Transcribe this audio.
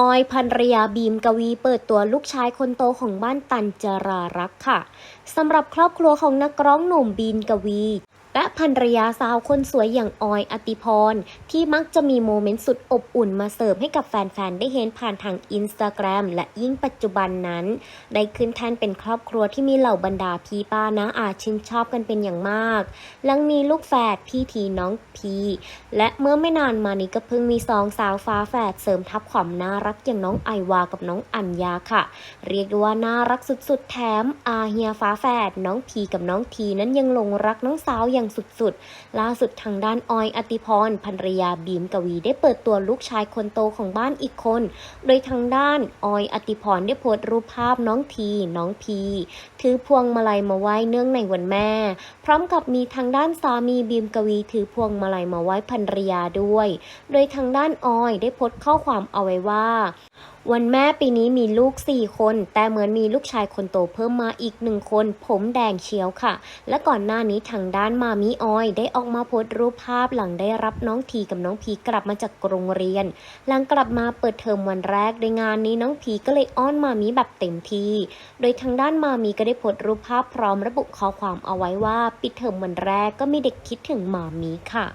ออยพันรยาบีมกวีเปิดตัวลูกชายคนโตของบ้านตันจรารักษ์ค่ะสำหรับครอบครัวของนักร้องหนุ่มบีมกวี และภรรยาสาวคนสวยอย่างออยอติพร ที่มักจะมีโมเมนต์สุดอบอุ่นมาเสิร์ฟให้กับแฟนๆ ได้เห็นผ่านทางอินสตาแกรมและยิ่งปัจจุบันนั้น ได้ขึ้นแท่นเป็นครอบครัวที่มีเหล่าบรรดาพี่ป้านะอาชื่นชอบกันเป็นอย่างมากหลังมีลูกแฝดพี่ทีน้องพีและเมื่อไม่นานมานี้ก็เพิ่งมีสองสาวฟ้าแฝดเสริมทับความน่ารักอย่างน้องไอวากับน้องอัญญาค่ะ เรียกได้ว่าน่ารักสุดๆ แถมอาเฮียฟ้าแฝดน้องพีกับน้องทีนั้นยังหลงรักน้องสาวอย่างอย่างสุดๆ ล่าสุดทางด้านออยอติพรภรรยาบีมกวีได้เปิดตัวลูกชายคนโตของบ้านอีกคน โดยทางด้านออยอติพรได้โพสต์รูปภาพน้องที น้องพีถือพวงมาลัยมาไหว้เนื่องในวันแม่ พร้อมกับมีทางด้านสามีบีมกวีถือพวงมาลัยมาไหว้ภรรยาด้วย โดยทางด้านออยได้โพสต์ข้อความเอาไว้ว่า วันแม่ปีนี้มีลูก 4 คน แต่เหมือนมีลูกชายคนโตเพิ่มมาอีกหนึ่งคน ผมแดงเชียวค่ะ และก่อนหน้านี้ทางด้านมามิออย ได้ออกมาโพสต์รูปภาพหลังได้รับน้องทีกับน้องพีกลับมาจากโรงเรียน หลังกลับมาเปิดเทอมวันแรกในงานนี้น้องพีก็เลยอ้อนมามิแบบเต็มที่ โดยทางด้านมามีก็ได้โพสต์รูปภาพพร้อมระบุข้อความเอาไว้ว่า ปิดเทอมวันแรกก็มีเด็กคิดถึงมามีค่ะ